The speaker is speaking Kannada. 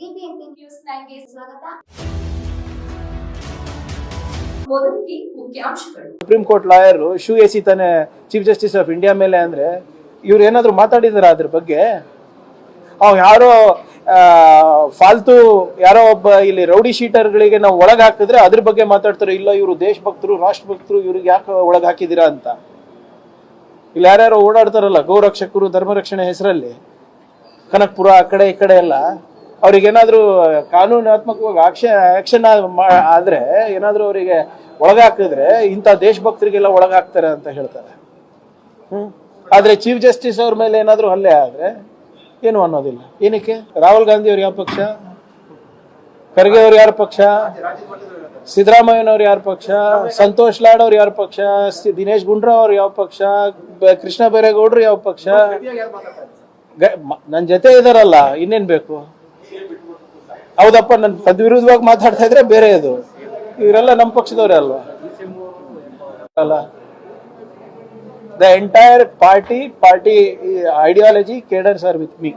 ನ್ಯೂಸ್ ಸ್ವಾಗತ. ಸುಪ್ರೀಂ ಕೋರ್ಟ್ ಲಾಯರ್ ಶೂ ಎಸಿ ತಾನೆ ಚೀಫ್ ಜಸ್ಟಿಸ್ ಆಫ್ ಇಂಡಿಯಾ ಮೇಲೆ ಅಂದ್ರೆ ಇವ್ರು ಏನಾದ್ರು ಮಾತಾಡಿದಾರ ಅದ್ರ ಬಗ್ಗೆ? ಅವ್ ಯಾರೋ ಫಾಲ್ತು ಯಾರೋ ಒಬ್ಬ ಇಲ್ಲಿ ರೌಡಿ ಶೀಟರ್ಗಳಿಗೆ ನಾವು ಒಳಗ್ ಹಾಕಿದ್ರೆ ಅದ್ರ ಬಗ್ಗೆ ಮಾತಾಡ್ತಾರೆ. ಇಲ್ಲ, ಇವರು ದೇಶಭಕ್ತರು, ರಾಷ್ಟ್ರಭಕ್ತರು, ಇವ್ರಿಗೆ ಯಾಕೆ ಒಳಗ್ ಹಾಕಿದೀರಾ ಅಂತ? ಇಲ್ಲಿ ಯಾರ್ಯಾರೋ ಓಡಾಡ್ತಾರಲ್ಲ ಗೌರಕ್ಷಕರು, ಧರ್ಮರಕ್ಷಣೆ ಹೆಸರಲ್ಲಿ. ಕನಕ್ಪುರ ಆ ಕಡೆ ಈ ಕಡೆ ಎಲ್ಲ. ಅವ್ರಿಗೇನಾದ್ರೂ ಕಾನೂನಾತ್ಮಕವಾಗಿ ಆಕ್ಷ ಆಕ್ಷನ್ ಆದರೆ ಏನಾದರೂ ಅವರಿಗೆ ಒಳಗಾಕಿದ್ರೆ ಇಂಥ ದೇಶಭಕ್ತರಿಗೆಲ್ಲ ಒಳಗಾಗ್ತಾರೆ ಅಂತ ಹೇಳ್ತಾರೆ. ಹ್ಮ್. ಆದ್ರೆ ಚೀಫ್ ಜಸ್ಟಿಸ್ ಅವ್ರ ಮೇಲೆ ಏನಾದರೂ ಹಲ್ಲೆ ಆದ್ರೆ ಏನು ಅನ್ನೋದಿಲ್ಲ. ಏನಕ್ಕೆ? ರಾಹುಲ್ ಗಾಂಧಿ ಅವ್ರು ಯಾವ ಪಕ್ಷ? ಖರ್ಗೆ ಅವ್ರು ಯಾರ ಪಕ್ಷ? ಸಿದ್ದರಾಮಯ್ಯನವ್ರು ಯಾರ ಪಕ್ಷ? ಸಂತೋಷ್ ಲಾಡ್ ಅವ್ರು ಯಾರ ಪಕ್ಷ? ದಿನೇಶ್ ಗುಂಡ್ರಾವ್ ಅವ್ರು ಯಾವ ಪಕ್ಷ? ಕೃಷ್ಣ ಬೈರೇಗೌಡರು ಯಾವ ಪಕ್ಷ? ಗ- ಮ- ನನ್ ಜೊತೆ ಇದಾರಲ್ಲ ಇನ್ನೇನ್ ಬೇಕು? ಹೌದಪ್ಪ, ನನ್ ವಿರುದ್ಧವಾಗಿ ಮಾತಾಡ್ತಾ ಇದ್ರೆ ಬೇರೆ ಅದು ಇವರೆಲ್ಲ ನಮ್ಮ ಪಕ್ಷದವ್ರೆ ಅಲ್ವಾ? ಅಲ್ಲ. The entire party party ideology cadre sir with me